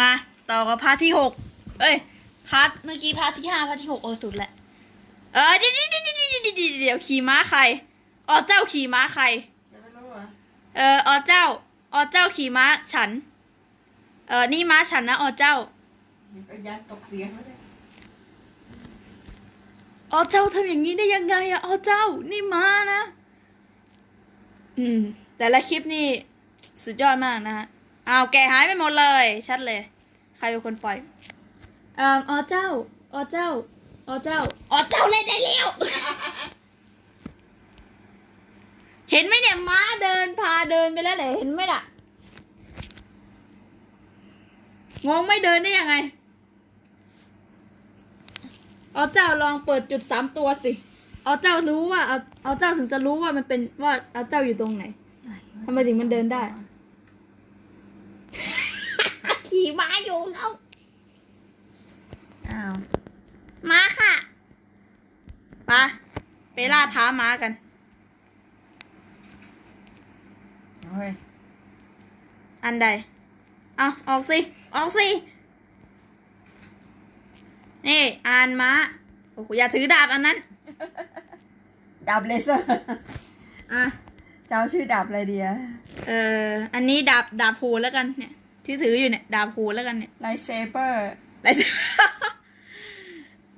มาต่อกับพาร์ทที่หกเอ้ยพาร์ทเมื่อกี้พาร์ทที่ห้าพาร์ทที่หกเออสุดแหละ เออเดี๋ยวเดี๋ยวเดี๋ยวเดี๋ยวเดี๋ยวเดี๋ยวเดี๋ยวขี่ม้าใครอ๋อเจ้าขี่ม้าใครจะไม่รู้เหรอเอออ๋อเจ้าอ๋อเจ้าขี่ม้าฉัน เออนี่ม้าฉันนะอ๋อเจ้ามีก็ยัดตกเสียงแล้วเนี่ยอ๋อเจ้าทำอย่างนี้ได้ยังไงอะอ๋อเจ้า นี่ม้านะ อืม แต่ละคลิปนี่สุดยอดมากนะฮะ อ้าวแกหายไปหมดเลย ชัดเลย ใครเป็นคนปล่อยเอ่ออ๋อเจ้าอ๋อเจ้าอ๋อเจ้าอ๋อเจ้าเล่นได้แล้ว เห็นไหมเนี่ยม้าเดินพาเดินไปแล้วแหละเห็นไหมล่ะงงไม่เดินได้ยังไงเอาเจ้าลองเปิดจุดสามตัวสิเอาเจ้ารู้ว่าเอาเอาเจ้าถึงจะรู้ว่ามันเป็นว่าเอาเจ้าอยู่ตรงไหนทำไมถึงมันเดินได้ ขี่ม้าอยู่แล้วอ้าวม้าค่ะไปไปล่าท้าม้ากันเฮ้ยอันใดเอาออกสิออกสินี่อ่านม้าโอ้โหอย่าถือดาบอันนั้น ดาบเลเซอร์อะเจ้าชื่อดาบอะไรดีอะเอ่ออันนี้ดาบดาบพูแล้วกันเนี่ย ที่ถืออยู่เนี่ย ดาบพูแล้วกันเนี่ยไลท์เซเบอร์อะไร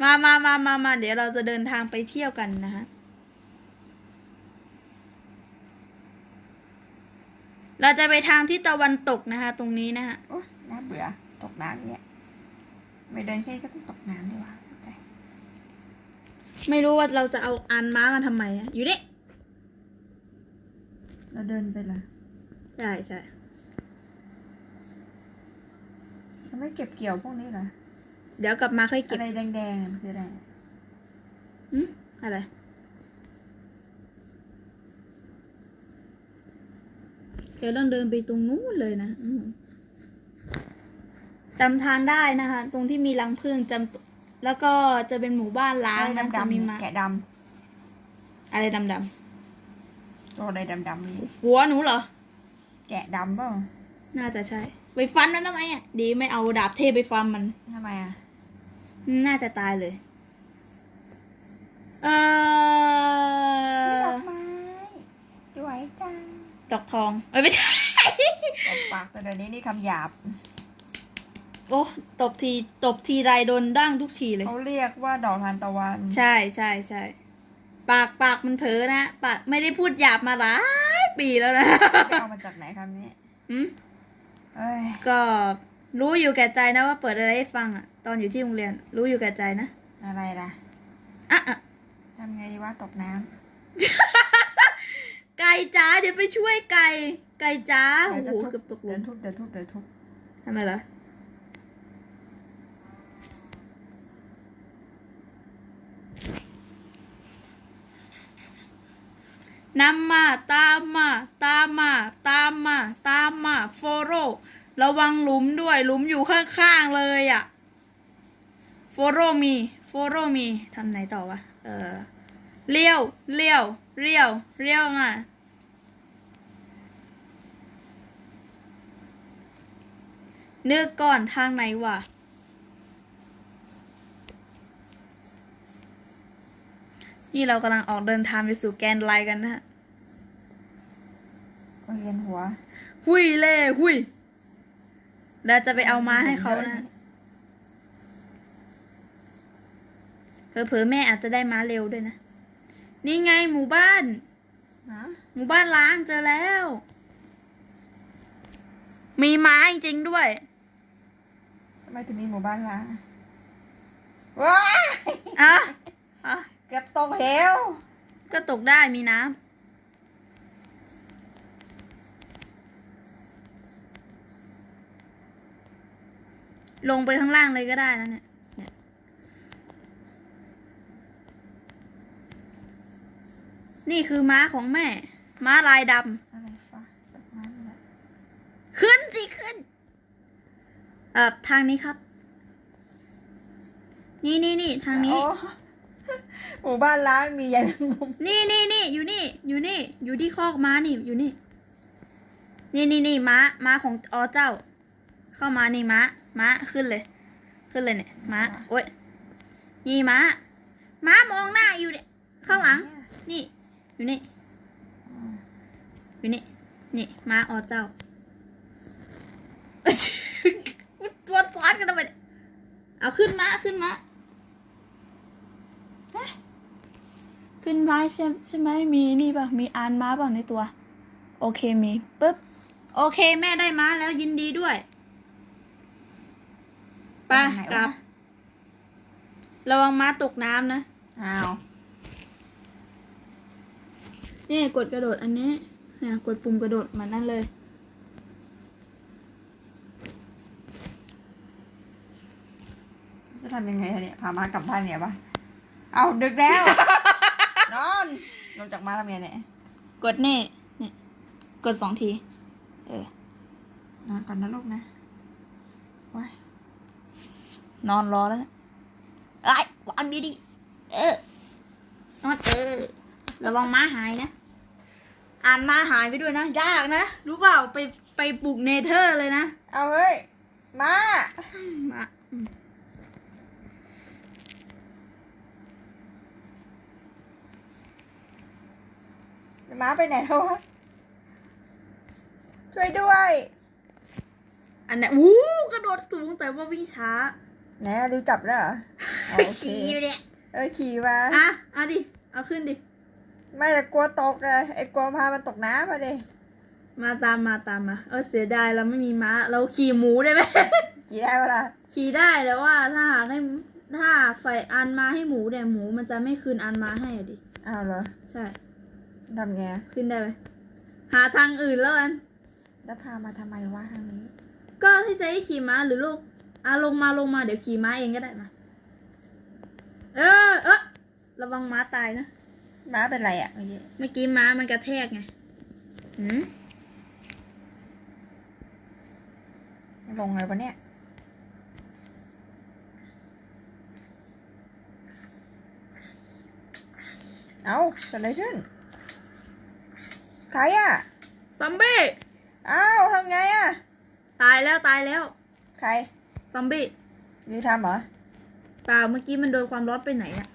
มามามามามาเดี๋ยวเราจะเดินทางไปเที่ยวกันนะฮะ เราจะไปทางที่ตะวันตกนะคะ ตรงนี้นะฮะ โอ้ยน่าเบื่อ ตกน้ำเนี่ย ไม่เดินแค่นี้ก็ต้องตกน้ำดีกว่าแต่ไม่รู้ว่าเราจะเอาอันม้ามาทำไมอะอยู่ดิเราเดินไปละใช่ใช่ เรา ไม่เก็บเกี่ยวพวกนี้เหรอ เดี๋ยวกลับมาค่อยเก็อะบไรแดงๆอะมันคืออะไรอืมอะไร เดี๋ยวต้องเดินไปตรงนู้นเลยนะอืมจำทางได้นะคะ ตรงที่มีรังผึ้งจำแล้วก็จะเป็นหมู่บ้านล้างอะไรนะจะดำมีๆมาแกะดอะไรดำำตัวอะไรดำๆนี่ๆหัวหนูเหรอ แกะดำเปล่าน่าจะใช่ ไปฟันมันทำไมอะ ดีไม่เอาดาบเทพไปฟันมัน ทำไมอะ น่าจะตายเลย เอดออกไม้สวยจังดอกทองเอ้ยไม่ใช่ ตบปากแต่เดี๋ยวนี้นี่คำหยาบ โอ้ตบทีตบทีไรโดนดั้งทุกทีเลย เขาเรียกว่าดอกทานตะวัน ใช่ใช่ใช่ปากปากมันเผลอนะปากไม่ได้พูดหยาบมาหลายปีแล้วนะ ไปเอามาจากไหนคำนี้อืมเอ้ย ก็รู้อยู่แก่ใจนะว่าเปิดอะไรให้ฟังอะตอนอยู่ที่โรงเรียน รู้อยู่แก่ใจนะ อะไรล่ะอะอะทำไงดีว่าตกน้ไก่จ๋าเดี๋ยวไปช่วยไก่ ไก่จ๋าำโอ้เดี๋ยวโหจะทุบเกือบตกหลุเดี๋ยวมทุบเดี๋ยวทุบเดี๋ยวทุบทำไมล่ะ นำมาตามมาตามมาตามมาตามมาโฟโรระวังหลุมด้วยหลุมอยู่ข้างๆเลยอะ่ะโฟโรมีโฟโรมีทำไหนต่อวะเออเลี้ยวเลี้ยวเลี้ยวเลี้ยวไงนึกก่อนทางไหนวะนี่เรากำลังออกเดินทางไปสู่แกนไลน์กันนะฮะ ยนหัว หุยเล่หุยเราจะไปเอามาให้เขานะเผลอๆแม่อาจจะได้มาเร็วด้วยนะ นี่ไงหมู่บ้านฮะหมู่บ้านล้างเจอแล้ว มีม้าจริงๆด้วยทำไมถึงมีหมู่บ้านล้างว้ายอะอะเกือบตกเหวก็ตกได้มีน้ำ ลงไปข้างล่างเลยก็ได้นะเนี่ยเนี่ยนี่คือม้าของแม่ ม้าลายดอะไรฟ้าตกน้ำเลยำขึ้นสิขึ้น เอ่อทางนี้ครับ นี่นี่นี่ทางนี้โอ้หมู่บ้านล้างมีใหญ่แมงมุมนี่นี่นี่อยู่นี่ อยู่นี่ อยู่ที่คอกม้านี่อยู่นี่ นี่นี่นี่ม้าม้าของอ๋อเจ้า เข้ามานี่ม้า ม้าขึ้นเลย ขึ้นเลยเนี่ยม้าโอ๊ยนี่ม้าม้ามองหน้าอยู่เนี่ยข้างหลัง นี่ อยู่นี่อืมอยู่นี่ นี่ม้าออเจ้าตัวซ้อนกันทำไมเนี่ยเอาขึ้นมาขึ้นมาฮะขึ้นมาใช่ใช่ไหมมีนี่ป่ะ มีอานม้าป่ะในตัว โอเคมีปึ๊บ โอเคแม่ได้ม้าแล้วยินดีด้วย ไปไปไหนวะกลับระวังม้าตกน้ำนะ อ้าวนี่กดกระโดดอันนี้เนี่ยกดปุ่มกระโดดเหมือนนั่นเลย จะทำยังไงอะเนี่ยพามากลับบ้านเนี่ยปะเอาดึกแล้ว นอนลงจากมาทำไงเนี่ยกดนี่นี่กดสองที เออนอนก่อนนะลูกนะว้าย นอนรอแล้วนะไอ้ยวางดีดีๆเออนอนเออระวังม้าหายนะ อ่านม้าหายไปด้วยนะ ยากนะ รู้เปล่าไปไปปลูกเนเธอร์เลยนะ เอาเฮ้ย มามาอืมม้าไปไหนแล้ววะ ช่วยด้วย อันนี้วู้กระโดดสูงแต่ว่าวิ่งช้า ไหนอะริวจับแล้วเหรออ๋อโอเคขี่อยู่เนี่ยเออขี่มาอะเอาดิ เอาขึ้นดิ ไม่แต่กลัวตกเลยไอ้กลัวพามันตกน้ำมาดิมาตามมาตามมา เออเสียดายเราไม่มีม้า เราขี่หมูได้ไหมขี่ได้ปะล่ะขี่ได้แต่ว่าถ้าหากให้ถ้าใส่อันมาให้หมูเนี่ยหมูมันจะไม่คืนอันมาให้อะดิ อ้าวเหรอใช่ ทำไงขึ้นได้ไหมหาทางอื่นแล้วกัน แล้วพามาทำไมวะทางนี้ ก็ที่จะให้ขี่ม้าหรือลูก อะลงมาลงมาเดี๋ยวขี่ม้าเองก็ได้มา เออ เออระวังม้าตายนะ ม้าเป็นไรอะเมื่อกี้เมื่อกี้ม้ามันกระแทกไงหืมลงไงวะเนี่ย เอาเกิดอะไรขึ้น ใครอะซอมบี้อ้าวทำไงอะตายแล้วตายแล้ว ใคร ซอมบี้ยูทำเหรอเปล่าเมื่อกี้มันโดนความร้อนไปไหนอะ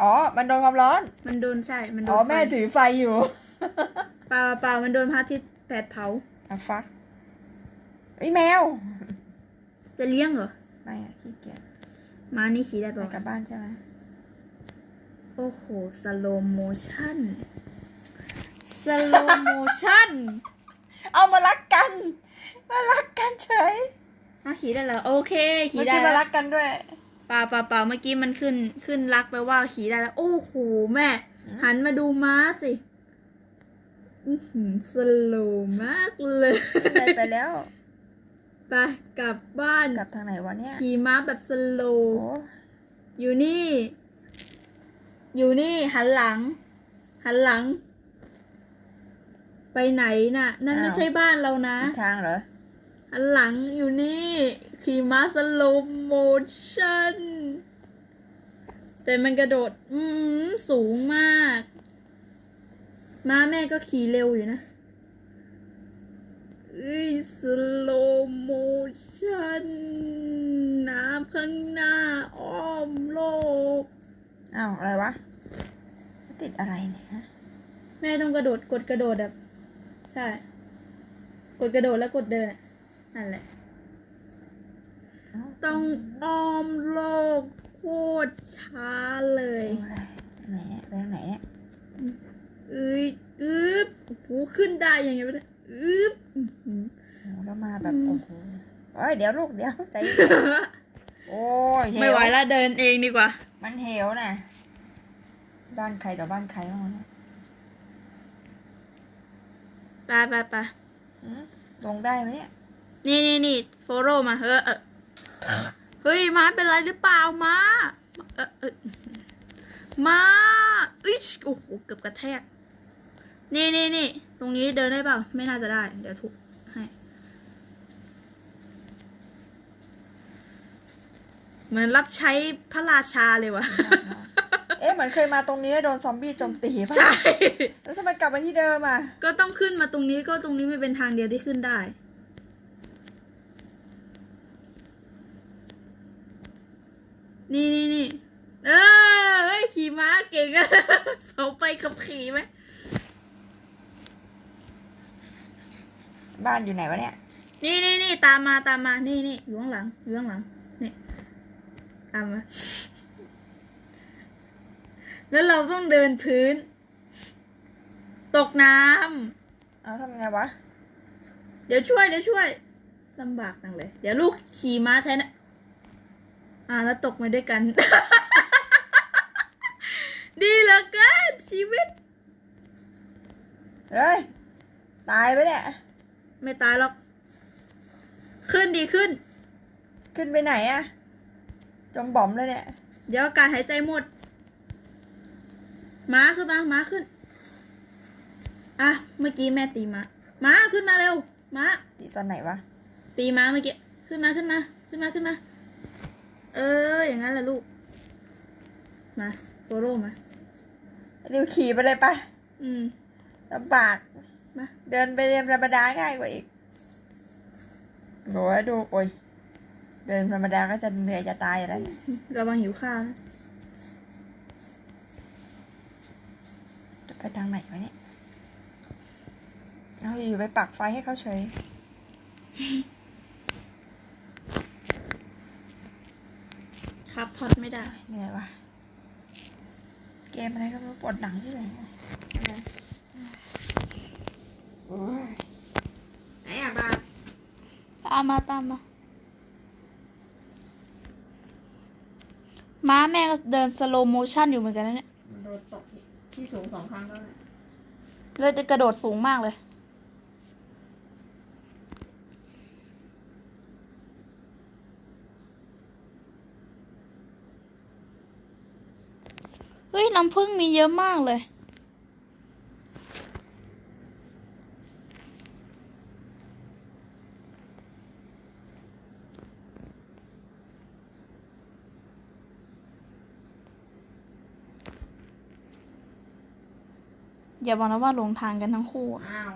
อ๋อ มันโดนความร้อน มันโดนใช่ มันโดนอ๋อไฟแม่ถือไฟอยู่ เปล่าเปล่ามันโดนพระอาทิตย์แผดเผา อะฟักไอ้ยแมวจะเลี้ยงเหรอไม่อะขี้เกียจม้านี่ขี่ได้ไปปะกลับบ้านใช่ไหมโอ้โหสโลโมชั่นสโลโมชั่น เอามารักกัน มารักกันเฉย อะขี่ได้แล้วโอเคขี่เมื่อได้กี้มาแล้วรักกันด้วย เปล่าเปล่าเปล่าเมื่อกี้มันขึ้นขึ้นรักไปว่าขี่ได้แล้ว โอ้โหแม่อืมหันมาดูม้าสิอื้อหือสโลมากเลยได้ไปแล้ว ไปกลับบ้านกลับทางไหนวะเนี่ย ขี่ม้าแบบสโลโอ้อยู่นี่ อยู่นี่หันหลัง หันหลัง ไปไหนน่ะ นั่นไม่ใช่บ้านเรานะอีกทางเหรอ หันหลังอยู่นี่ ขี่ม้าสโลโมชั่น แต่มันกระโดด อืมสูงมาก ม้าแม่ก็ขี่เร็วอยู่นะเอ้ยสโลโมชั่น น้ำข้างหน้า อ้อมโลก อ้าว อะไรวะ ติดอะไรเนี่ยฮะแม่ต้องกระโดดกดกระโดดแบบ ใช่ กดกระโดดแล้วกดเดินอะ นั่นแหละเอ้าต้องอ้อมโลกโคตรช้าเลยโอ้ยไหนเนี่ยไปทางไหนเนี่ยเอ้ยอึ๊บโอ้โหขึ้นได้ยังไงวะเนี่ยอึ๊บอื้อหือโอ้แล้วมาแบบอืมโอ้โหเอ้ยเดี๋ยวลูกเดี๋ยวใจเย็นโอ้ยเวไม่ไหวแล้วเดินเองดีกว่า มันเหวน่ะ บ้านใครต่อบ้านใครบ้างวะเนี่ยไปไปไปหืมลงได้ไหมเนี่ย นี่นี่นี่โฟโรมาเฮ้ยเออเฮ้ยม้าเป็นไรหรือเปล่าม้าเออเออม้าอิชโอ้โหเกือบกระแทก นี่นี่นี่ตรงนี้เดินได้เปล่า ไม่น่าจะได้ เดี๋ยวทุบให้เหมือนรับใช้พระราชาเลยวะเอ๊ะเหมือนเคยมาตรงนี้แล้วโดนซอมบี้โจมตีป่ะใช่ แล้วทำไมกลับมาที่เดิมอะ ก็ต้องขึ้นมาตรงนี้ก็ตรงนี้ไม่เป็นทางเดียวที่ขึ้นได้ นี่นี่นี่เออเฮ้ยขี่ม้าเก่งอะเสาไปขับขี่ไหมบ้านอยู่ไหนวะเนี่ย นี่นี่นี่ตามมาตามมา นี่นี่อยู่ข้างหลังอยู่ข้างหลัง นี่ตามมา แล้วเราต้องเดินพื้น ตกน้ำเอาทำไงวะ เดี๋ยวช่วยเดี๋ยวช่วยลำบากจังเลย เดี๋ยวลูกขี่ม้าแทนนะ อ่าแล้วตกมาด้วยกัน ดีเหลือเกินชีวิต เฮ้ย ตายไปเนี่ยไม่ตายหรอก ขึ้นดีขึ้น ขึ้นไปไหนอะจมบ่อมเลยเนี่ย เดี๋ยวอากาศหายใจหมด ม้าขึ้นมา ม้าขึ้น อะ เมื่อกี้แม่ตีม้า ม้าขึ้นมาเร็ว ม้า ตีตอนไหนวะ ตีม้าเมื่อกี้ ขึ้นมาขึ้นมา ขึ้นมาขึ้นมา เออ อย่างนั้นแหละลูก มาโปโรมาดิวขี่ไปเลยปะอืมลำบากมาเดินไปเรียนธรรมดาง่ายกว่าอีกโหดูโอ้ยเดินธรรมดาก็จะเหนื่อยจะตายอยู่แล้วเนี่ยระวังหิวข้าวนะจะไปทางไหนวะเนี่ยเอาอยู่ไปปักไฟให้เขาเฉย ครับทอดไม่ได้ เหนื่อยวะเกมอะไรก็ไม่รู้ปวดหลังที่ไหนเนี่ยโอ้ยไหนอะบ้าตามมาตามมา ม้าแม่ก็เดินสโลโมชั่นอยู่เหมือนกันนะเนี่ย มันโดนตกที่สูงสองครั้งแล้วเนี่ย เลยจะกระโดดสูงมากเลย เฮ้ยน้ำผึ้งมีเยอะมากเลย อย่าบอกนะว่าหลงทางกันทั้งคู่อะอ้าว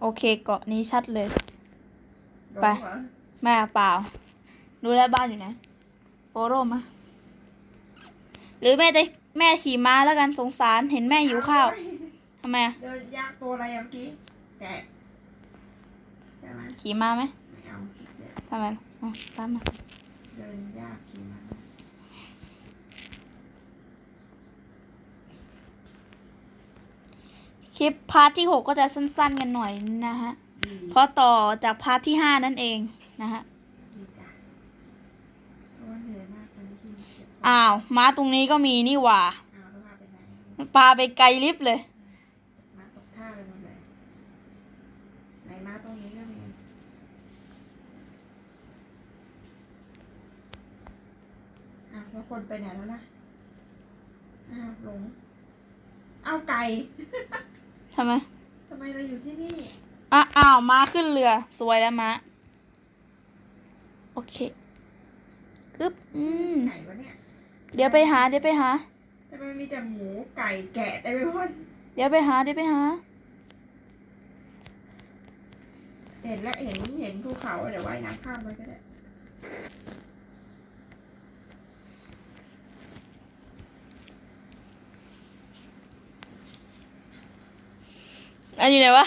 โอเคเกาะนี้ชัดเลยโดนไปเหรอแม่เปล่า รู้แล้วบ้านอยู่ไหนโปโรมา หรือแม่จะแม่ขี่ม้าแล้วกันสงสารเห็นแม่หิวข้าวเอทำไมอะเดินยากตัวอะไรอะเมื่อกี้แกะใช่ไหมขี่ม้าไหมไม่เอาขี้เกียจทำไมอะตามมาเดินยากขี่ม้าคลิปพาร์ทที่หกก็จะสั้นๆกันหน่อยนะฮะดีเพราะต่อจากพาร์ทที่ห้านั่นเองนะฮะ ดีจ้ะเพราะว่าเหนื่อยมากตอนนี้ที่เจ็บ อ้าวม้าตรงนี้ก็มีนี่หว่าอ้าวแล้วพาไปไหนปลาไปไกลลิฟต์เลย มาตกท่าไปหมดเลยไหนมาตรงนี้ก็มีอ้าวแล้วคนไปไหนแล้วนะอ้าวหลงอ้าวไก่ ทำไมทำไมเราอยู่ที่นี่ อะอ้าวม้าขึ้นเรือ สวยแล้วม้า โอเค กึบอืม ไหนวะเนี่ย เดี๋ยวไปหา เดี๋ยวไปหา ทำไมมีแต่หมูไก่แกะเต็มไปหมดเดี๋ยวไปหา เดี๋ยวไปหา เห็นแล้วเห็นเห็นภูเขาเดี๋ยวว่ายน้ำข้ามไปก็ได้อันอยู่ไหนวะ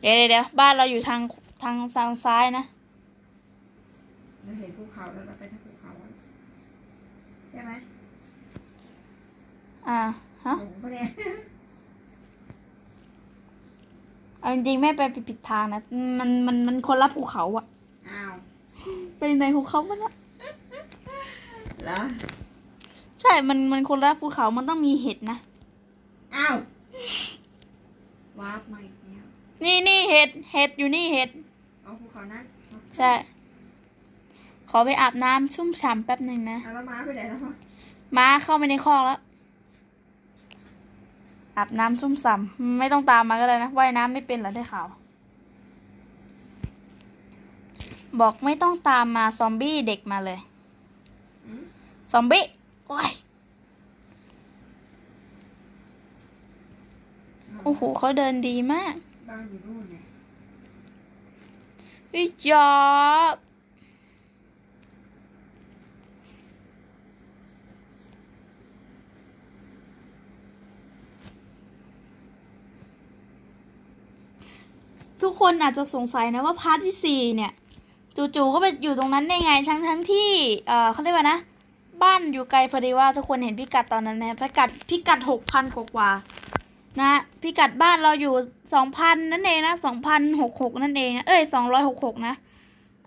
เดี๋ยวเดี๋ยวเดี๋ยวบ้านเราอยู่ทางทางทางซ้ายนะเราเห็นภูเขาแล้วเราไปทางภูเขาอะใช่ไหม อ่าฮะหลงปะเนี่ยเอาจริงๆแม่ไปผิดทางนะมันมันมันคนละภูเขาอะอ้าวไปในภูเขามันอะเหรอใช่มันมันคนละภูเขามันต้องมีเห็ดนะอ้าววาร์ปมาอีกแล้วนี่นี่เห็ดเห็ดอยู่นี่เห็ดเอาภูเขานั้นเอาใช่ ขอไปอาบน้ำชุ่มฉ่ำแป๊บหนึ่งนะเอาแล้วม้าไปไหนแล้ววะม้าเข้าไปในคอกแล้ว อาบน้ำชุ่มฉ่ำไม่ต้องตามมาก็ได้นะว่ายน้ำไม่เป็นเหรอได้ข่าวบอกไม่ต้องตามมาซอมบี้เด็กมาเลยอืมซอมบี้โอ้ยโอ้โหเขาเดินดีมากบ้านอยู่นู่นไงวิจอบ คนอาจจะสงสัยนะว่าพาร์ทที่สี่เนี่ย จู่ๆก็ไปอยู่ตรงนั้นได้ไงทั้งทั้งๆที่เออเขาเรียกว่านะ บ้านอยู่ไกลพอดีว่าทุกคนเห็นพิกัดตอนนั้นไหมพิกัดพิกัดหกพันกว่าๆนะพิกัดบ้านเราอยู่สองพันนั่นเองนะสองพันหกหกนั่นเองนะเอ้ยสองร้อยหกหกนะ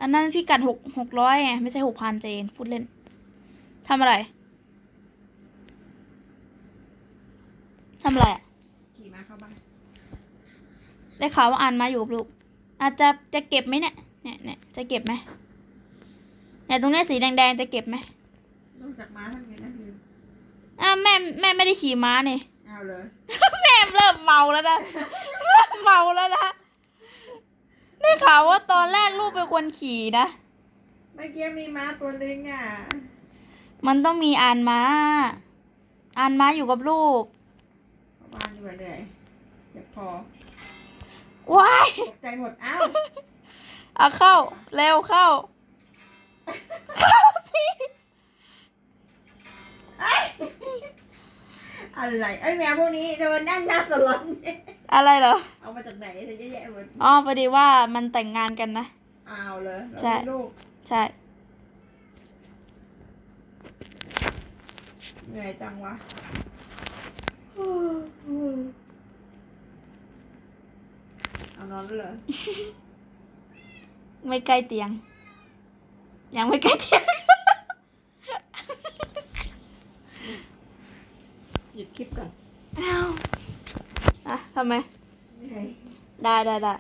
อันนั้นพิกัดหกหกร้อยไงไม่ใช่หกพันเจนพูดเล่นทำอะไรทำอะไรอะ ขี่มาเข้าบ้าน ได้ข่าวว่าอ่านมาอยู่ลูกอาจจะจะเก็บไหมเนี่ยเนี่ยเนี่ยจะเก็บไหมเนี่ยตรงเนี้ยสีแดงๆจะเก็บไหมนอกจากม้าทำไงนะคืออ่าแม่แม่ไม่ได้ขี่ม้าเนี่ยเอาเลย แม่เริ่มเมาแล้วนะเริ่มเมาแล้วนะได้ข่าวว่าตอนแรกลูกเป็นคนขี่นะเมื่อกี้มีม้าตัวนึงอะ มันต้องมีอ่านม้า อ่านม้าอยู่กับลูกเข้าบ้านดีกว่าเหนื่อยเจ็บคอ ว้ายตกใจหมดอ้าวเอาเข้า เร็วเข้า เข้าสิเอ้ยอะไรไอ้ยแมวพวกนี้โดนนั่งหน้าสลอนเนี่ยอะไรเหรอเอามาจากไหนเธอเยอะแยะหมดอ๋อพอดีว่ามันแต่งงานกันนะเอาเลยแล้วใช่มีลูกใช่ เหนื่อยจังวะ เอานอนแล้วเหรอไม่ใกล้เตียง ยังไม่ใกล้เตียง หยุดคลิปก่อนอ้าวอะทำไมเหนื่อยได้ได้ได้